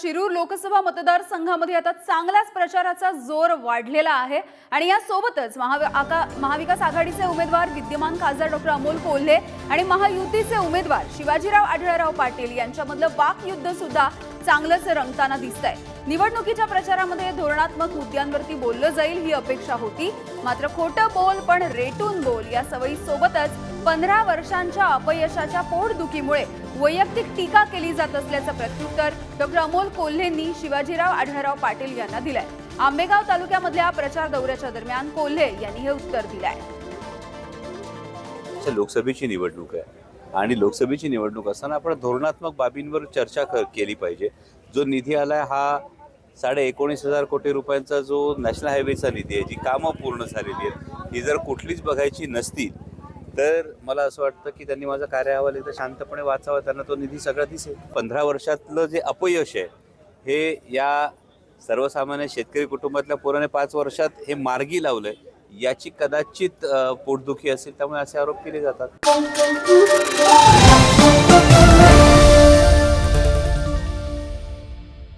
शिरूर लोकसभा मतदारसंघामध्ये आता चांगलाच प्रचाराचा जोर वाढलेला आहे. आणि यासोबतच महावि आका महाविकास आघाडीचे उमेदवार विद्यमान खासदार डॉक्टर अमोल कोल्हे आणि महायुतीचे उमेदवार शिवाजीराव आढळराव पाटील यांच्यामधलं वाकयुद्ध सुद्धा चांगलंच रंगताना दिसतंय. निवडणुकीच्या प्रचारामध्ये धोरणात्मक मुद्द्यांवरती बोललं जाईल ही अपेक्षा होती. मात्र खोटं बोल पण रेटून बोल या सवयीसोबतच पंधरा वर्षांच्या अपयशाच्या पोटदुखीमुळे वैयक्तिक टीका केली जात असल्याचं प्रत्युत्तर डॉक्टर अमोल कोल्हेंनी शिवाजीराव आढळराव पाटील यांना दिलंय. आंबेगाव तालुक्यामधल्या प्रचार दौऱ्याच्या दरम्यान कोल्हे यांनी हे उत्तर दिलंय. लोकसभेची निवडणूक आहे. आणि लोकसभेची निवडणूक असताना आपण धोरणात्मक बाबींवर चर्चा क- केली पाहिजे. जो निधी आलाय हा साडे एकोणीस हजार कोटी रुपयांचा जो नॅशनल हायवेचा निधी आहे जी कामं पूर्ण झालेली आहेत ही जर कुठलीच बघायची नसतील तर मला असं वाटतं की त्यांनी माझा कार्य अहवाल एकदा शांतपणे वाचावा त्यांना तो निधी सगळा दिसेल. पंधरा वर्षातलं जे अपयश आहे हे या सर्वसामान्य शेतकरी कुटुंबातल्या पोराने पाच वर्षात हे मार्गी लावलं आहे याची कदाचित पोटदुखी असेल त्यामुळे असे आरोप केले जातात.